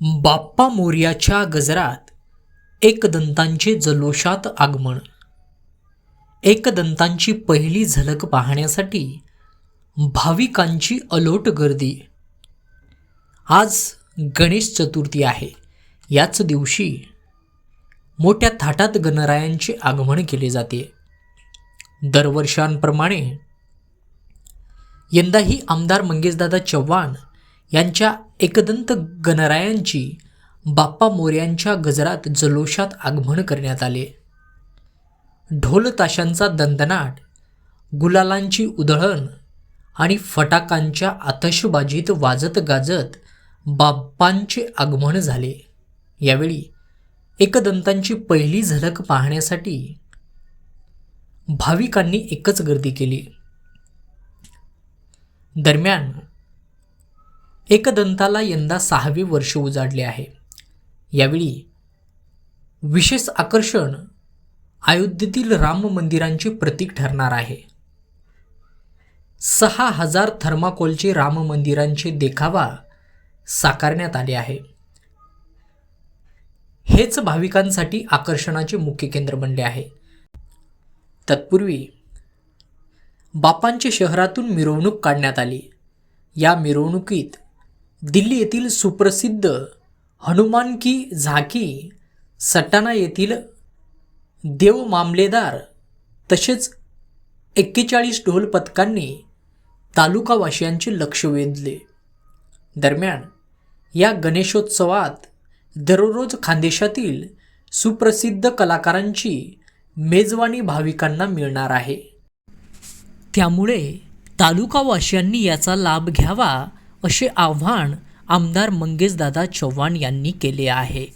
बाप्पा मोर्याच्या गजरात एकदंतांचे जल्लोषात आगमन. एकदंतांची पहिली झलक पाहण्यासाठी भाविकांची अलोट गर्दी. आज गणेश चतुर्थी आहे. याच दिवशी मोठ्या थाटात गणरायांचे आगमन केले जाते. दरवर्षांप्रमाणे यंदाही आमदार मंगेशदादा चव्हाण यांच्या एकदंत गणरायांची बाप्पा मोर्यांच्या गजरात जल्लोषात आगमन करण्यात आले. ढोल ताशांचा दंदनाट गुलालांची उधळण आणि फटाकांच्या आतषबाजीत वाजत गाजत बाप्पांचे आगमन झाले. यावेळी एकदंतांची पहिली झलक पाहण्यासाठी भाविकांनी एकच गर्दी केली. दरम्यान एकदंताला यंदा सहावे वर्ष उजाडले आहे. यावेळी विशेष आकर्षण अयोध्येतील राम मंदिरांचे प्रतीक ठरणार आहे. सहा हजार थर्माकोलचे राम मंदिरांचे देखावा साकारण्यात आले आहे. हेच भाविकांसाठी आकर्षणाचे मुख्य केंद्र बनले आहे. तत्पूर्वी बापांच्या शहरातून मिरवणूक काढण्यात आली. या मिरवणुकीत दिल्ली येथील सुप्रसिद्ध हनुमान की झाकी सटाणा येथील देव मामलेदार तसेच एक्केचाळीस ढोल पथकांनी तालुकावासियांचे लक्ष वेधले. दरम्यान या गणेशोत्सवात दररोज खानदेशातील सुप्रसिद्ध कलाकारांची मेजवानी भाविकांना मिळणार आहे. त्यामुळे तालुकावासियांनी याचा लाभ घ्यावा असे आव्हान आमदार मंगेशदादा चव्हाण यांनी केले आहे.